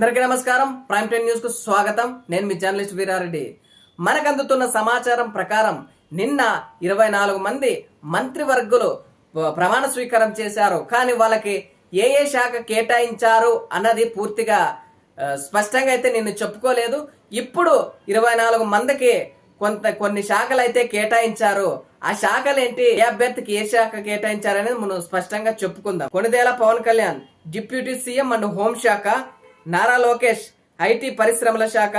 అందరికీ నమస్కారం. Prime time న్యూస్కు స్వాగతం. నేను మీ జర్నలిస్ట్ వీరారెడ్డి. మనకు అందుతున్న సమాచారం ప్రకారం నిన్న ఇరవై నాలుగు మంది మంత్రివర్గులు ప్రమాణ స్వీకారం చేశారు. కానీ వాళ్ళకి ఏ ఏ శాఖ కేటాయించారు అన్నది పూర్తిగా స్పష్టంగా అయితే నిన్ను చెప్పుకోలేదు. ఇప్పుడు ఇరవై నాలుగు మందికి కొంత కొన్ని శాఖలు అయితే కేటాయించారు. ఆ శాఖలు ఏంటి ఏ అభ్యర్థికి ఏ శాఖ కేటాయించారు అనేది మనం స్పష్టంగా చెప్పుకుందాం. Konidela Pawan Kalyan deputy CM and home శాఖ నారా లోకేష్ ఐటీ పరిశ్రమల శాఖ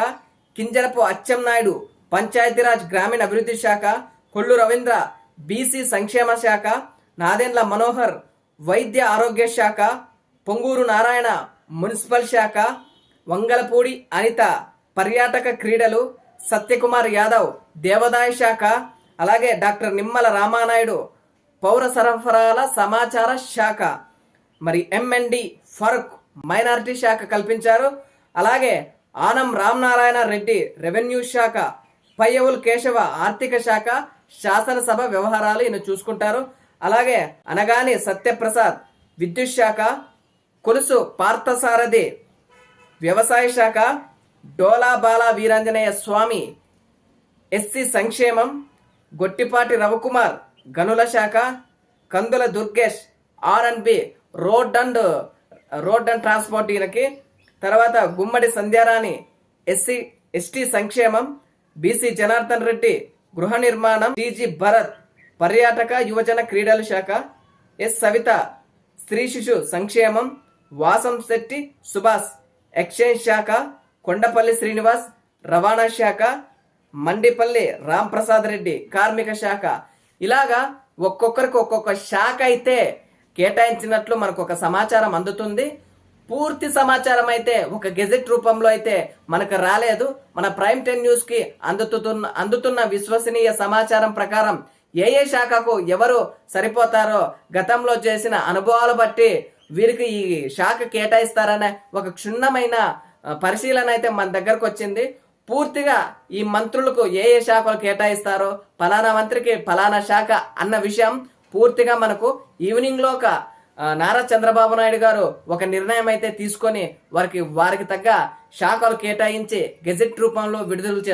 కింజరపు అచ్చెన్నాయుడు పంచాయతీరాజ్ గ్రామీణ అభివృద్ధి శాఖ కొల్లు రవీంద్ర బీసీ సంక్షేమ శాఖ నాదెండ్ల మనోహర్ వైద్య ఆరోగ్య శాఖ పొంగూరు నారాయణ మున్సిపల్ శాఖ వంగలపూడి అనిత పర్యాటక క్రీడలు సత్యకుమార్ యాదవ్ దేవాదాయ శాఖ అలాగే డాక్టర్ నిమ్మల రామానాయుడు పౌర సరఫరాల సమాచార శాఖ. మరి ఎంఎన్డి ఫరూక్ మైనారిటీ శాఖ కల్పించారు. అలాగే ఆనం రామనారాయణ రెడ్డి రెవెన్యూ శాఖ పయ్యవుల్ కేశవ ఆర్థిక శాఖ శాసనసభ వ్యవహారాలు ఈయన చూసుకుంటారు. అలాగే అనగాని సత్యప్రసాద్ విద్యుత్ శాఖ కొలుసు పార్థసారథి వ్యవసాయ శాఖ డోలాబాల వీరాంజనేయ స్వామి ఎస్సీ సంక్షేమం గొట్టిపాటి రవికుమార్ గనుల శాఖ Kandula Durgesh R and B road and road and transport ఈయనకి. తర్వాత గుమ్మడి సంధ్యారాణి ఎస్సీ ఎస్టీ సంక్షేమం బీసీ జనార్దన్ రెడ్డి గృహ నిర్మాణం టీజీ భరత్ పర్యాటక యువజన క్రీడల శాఖ ఎస్ సవిత స్త్రీ శిశు సంక్షేమం వాసం శెట్టి సుభాష్ ఎక్స్చేంజ్ శాఖ కొండపల్లి శ్రీనివాస్ రవాణా శాఖ మండిపల్లి రామ్ ప్రసాద్ రెడ్డి కార్మిక శాఖ. ఇలాగా ఒక్కొక్కరికి ఒక్కొక్క శాఖ అయితే కేటాయించినట్లు మనకు ఒక సమాచారం అందుతుంది. పూర్తి సమాచారం అయితే ఒక గెజెట్ రూపంలో అయితే మనకు రాలేదు. మన ప్రైమ్ టెన్ న్యూస్కి అందుతున్న అందుతున్న విశ్వసనీయ సమాచారం ప్రకారం ఏ ఏ శాఖకు ఎవరు సరిపోతారో గతంలో చేసిన అనుభవాలు బట్టి వీరికి ఈ శాఖ కేటాయిస్తారనే ఒక క్షుణ్ణమైన పరిశీలన అయితే మన దగ్గరకు వచ్చింది. పూర్తిగా ఈ మంత్రులకు ఏ ఏ శాఖలు కేటాయిస్తారో ఫలానా మంత్రికి ఫలానా శాఖ అన్న విషయం పూర్తిగా మనకు ఈవినింగ్లో ఒక నారా చంద్రబాబు నాయుడు గారు ఒక నిర్ణయం అయితే తీసుకొని వారికి వారికి తగ్గ శాఖలు కేటాయించి గెజెట్ రూపంలో విడుదల చేస్తారు.